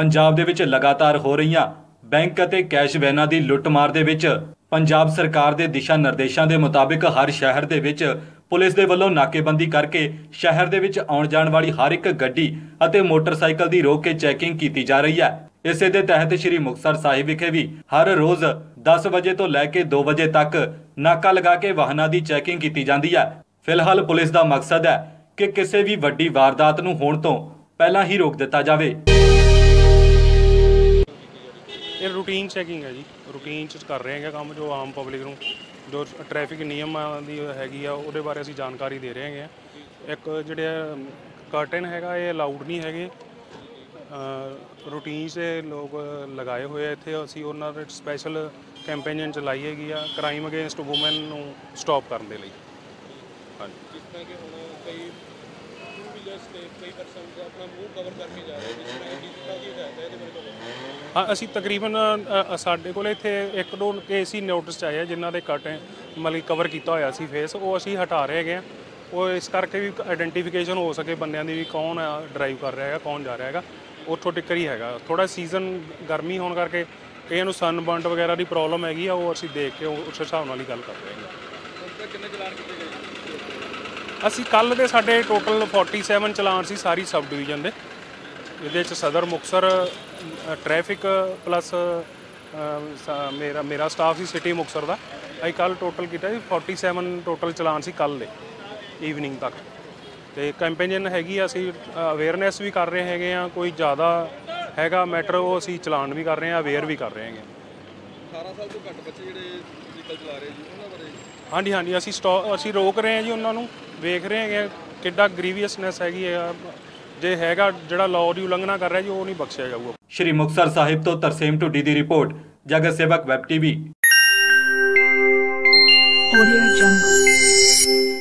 ਪੰਜਾਬ ਦੇ ਵਿੱਚ ਲਗਾਤਾਰ ਹੋ ਰਹੀਆਂ ਬੈਂਕ ਅਤੇ ਕੈਸ਼ ਵੈਨਾਂ ਦੀ ਲੁੱਟਮਾਰ ਦੇ ਵਿੱਚ ਪੰਜਾਬ ਸਰਕਾਰ ਦੇ ਦਿਸ਼ਾ ਨਿਰਦੇਸ਼ਾਂ ਦੇ ਮੁਤਾਬਿਕ ਹਰ ਸ਼ਹਿਰ ਦੇ ਵਿੱਚ ਪੁਲਿਸ ਦੇ ਵੱਲੋਂ ਨਾਕੇਬੰਦੀ ਕਰਕੇ ਸ਼ਹਿਰ ਦੇ ਵਿੱਚ ਆਉਣ ਜਾਣ ਵਾਲੀ ਹਰ ਇੱਕ ਗੱਡੀ ਅਤੇ ਮੋਟਰਸਾਈਕਲ ਦੀ ਰੋਕ ਕੇ ਚੈਕਿੰਗ ਕੀਤੀ ਜਾ ਰਹੀ ਹੈ। ਇਸੇ ਦੇ ਤਹਿਤ ਸ੍ਰੀ ਮੁਕਤਸਰ ਸਾਹਿਬ ਵਿਖੇ ਵੀ ਹਰ ਰੋਜ਼ 10 ਵਜੇ ਤੋਂ ਲੈ ਕੇ 2 ਵਜੇ ਤੱਕ ਨਾਕਾ ਲਗਾ ਕੇ ਵਾਹਨਾਂ ਦੀ ਚੈਕਿੰਗ ਕੀਤੀ ਜਾਂਦੀ ਹੈ। ਫਿਲਹਾਲ ਪੁਲਿਸ ਦਾ ਮਕਸਦ ਹੈ ਕਿ ਕਿਸੇ ਵੀ ਵੱਡੀ ਵਾਰਦਾਤ ਨੂੰ ਹੋਣ ਤੋਂ ਪਹਿਲਾਂ ਹੀ ਰੋਕ ਦਿੱਤਾ ਜਾਵੇ। ਇਹ ਰੂਟੀਨ ਚੈਕਿੰਗ ਹੈ ਜੀ। ਰੂਟੀਨ ਚ ਕਰ ਰਹੇ ਹੈਗੇ ਕੰਮ ਜੋ ਆਮ ਪਬਲਿਕ ਨੂੰ, ਜੋ ਟ੍ਰੈਫਿਕ ਨਿਯਮਾਂ ਦੀ ਹੈਗੀ ਆ, ਉਹਦੇ ਬਾਰੇ ਅਸੀਂ ਜਾਣਕਾਰੀ ਦੇ ਰਹੇ ਹੈਗੇ ਆ। ਇੱਕ ਜਿਹੜੇ ਕਰਟਨ ਹੈਗਾ, ਇਹ ਅਲਾਊਡ ਨਹੀਂ ਹੈਗੇ। ਰੂਟੀਨ 'ਚ ਲੋਕ ਲਗਾਏ ਹੋਏ ਆ ਇੱਥੇ। ਅਸੀਂ ਉਹਨਾਂ ਦੇ ਸਪੈਸ਼ਲ ਕੈਂਪੇਨ ਚਲਾਈ ਹੈਗੀ ਆ ਕ੍ਰਾਈਮ ਅਗੇਂਸਟ ਔਮਨ ਨੂੰ ਸਟਾਪ ਕਰਨ ਦੇ ਲਈ। ਹਾਂਜੀ। ਜਿਸ ਤਰ੍ਹਾਂ ਕਿ ਹੁਣ ਕਈ ਟੂ ਵੀਲਰਸ ਤੇ ਕਈ ਪਰਸਨ ਆਪਣਾ ਮੂੰਹ ਕਵਰ ਕਰਕੇ ਜਾ ਰਹੇ ਨੇ ਜਿਸ ਤਰ੍ਹਾਂ ਕਿ ਡਿਜੀਟਲ ਦੀ ਹਦਾਇਤ ਹੈ ਇਹਦੇ ਬਾਰੇ ਤੁਹਾਨੂੰ ਹਾਂ ਅਸੀਂ ਤਕਰੀਬਨ ਅ, ਸਾਡੇ ਕੋਲ ਇੱਥੇ ਇੱਕ ਦੋ ਕੇਸ ਹੀ ਨੋਟਿਸ 'ਚ ਆਏ ਆ ਜਿਨ੍ਹਾਂ ਦੇ ਕੱਟ ਮਤਲਬ ਕਵਰ ਕੀਤਾ ਹੋਇਆ ਸੀ ਫੇਸ ਉਹ ਅਸੀਂ ਹਟਾ ਰਹੇ ਹੈਗੇ ਆ। ਉਹ ਇਸ ਕਰਕੇ ਵੀ ਆਇਡੈਂਟੀਫਿਕੇਸ਼ਨ ਹੋ ਸਕੇ ਬੰਦਿਆਂ ਦੀ ਵੀ ਕੌਣ ਡਰਾਈਵ ਕਰ ਰਿਹਾ ਹੈਗਾ ਕੌਣ ਜਾ ਰਿਹਾ ਹੈਗਾ। ਉੱਥੋਂ ਟਿੱਕਰ ਹੀ ਹੈਗਾ। ਥੋੜਾ ਸੀਜ਼ਨ ਗਰਮੀ ਹੋਣ ਕਰਕੇ ਕਈਆਂ ਨੂੰ ਸਨਬਰਨਟ ਵਗੈਰਾ ਦੀ ਪ੍ਰੋਬਲਮ ਹੈਗੀ ਆ ਉਹ ਅਸੀਂ ਦੇਖ ਕੇ ਉਹ- ਉਸ ਹਿਸਾਬ ਨਾਲ ਹੀ ਗੱਲ ਕਰ ਰਹੇ ਹਾਂ ਅਸੀਂ ਕੱਲ ਦੇ ਸਾਡੇ ਟੋਟਲ 47 ਚਲਾਨ ਸੀ ਸਾਰੀ ਸਬ ਡਿਵੀਜ਼ਨ ਦੇ। ਇਹਦੇ ਚ ਸਦਰ ਮੁਕਸਰ ਟ੍ਰੈਫਿਕ ਪਲੱਸ ਮੇਰਾ ਮੇਰਾ ਸਟਾਫ ਸੀ ਸਿਟੀ ਮੁਕਸਰ ਦਾ। ਅਸੀਂ ਕੱਲ ਟੋਟਲ ਕੀਤਾ ਸੀ 47 ਟੋਟਲ ਚਲਾਨ ਸੀ ਕੱਲ ਦੇ ਈਵਨਿੰਗ ਤੱਕ। ਤੇ ਕੈਂਪੇਨ ਹੈਗੀ ਅਸੀਂ ਅਵੇਅਰਨੈਸ ਵੀ ਕਰ ਰਹੇ ਹੈਗੇ ਆ ਕੋਈ ਜ਼ਿਆਦਾ ਹੈਗਾ ਮੈਟਰ ਉਹ ਅਸੀਂ ਚਲਾਨ ਵੀ ਕਰ ਰਹੇ ਆ ਅਵੇਅਰ ਵੀ ਕਰ ਰਹੇ ਹੈਗੇ 18 ਸਾਲ ਤੋਂ ਘੱਟ ਬੱਚੇ ਜਿਹੜੇ ਵਹੀਕਲ ਚਲਾ ਰਹੇ ਜੀ ਉਹਨਾਂ ਬਾਰੇ ਹਾਂਜੀ ਹਾਂਜੀ ਅਸੀਂ ਸਟੋ ਅਸੀਂ ਰੋਕ ਰਹੇ ਹਾਂ ਜੀ ਉਹਨਾਂ ਨੂੰ ਵੇਖ ਰਹੇ ਹੈਗੇ ਕਿੱਡਾ ਗ੍ਰੀਵੀਅਸਨੈਸ ਹੈਗੀ ਹੈ ਜੇ ਹੈਗਾ ਜਿਹੜਾ ਲਾਅ ਦੀ ਉਲੰਘਣਾ ਕਰ ਰਿਹਾ ਜੀ ਉਹ ਨਹੀਂ ਬਖਸ਼ਿਆ ਜਾਊਗਾ ਸ਼੍ਰੀ ਮੁਕਤਸਰ ਸਾਹਿਬ ਤੋਂ ਤਰਸੇਮ ਢੁੱਡੀ ਦੀ ਰਿਪੋਰਟ ਜਗਤ ਸੇਵਕ ਵੈਬ ਟੀਵੀ Audio Jungle.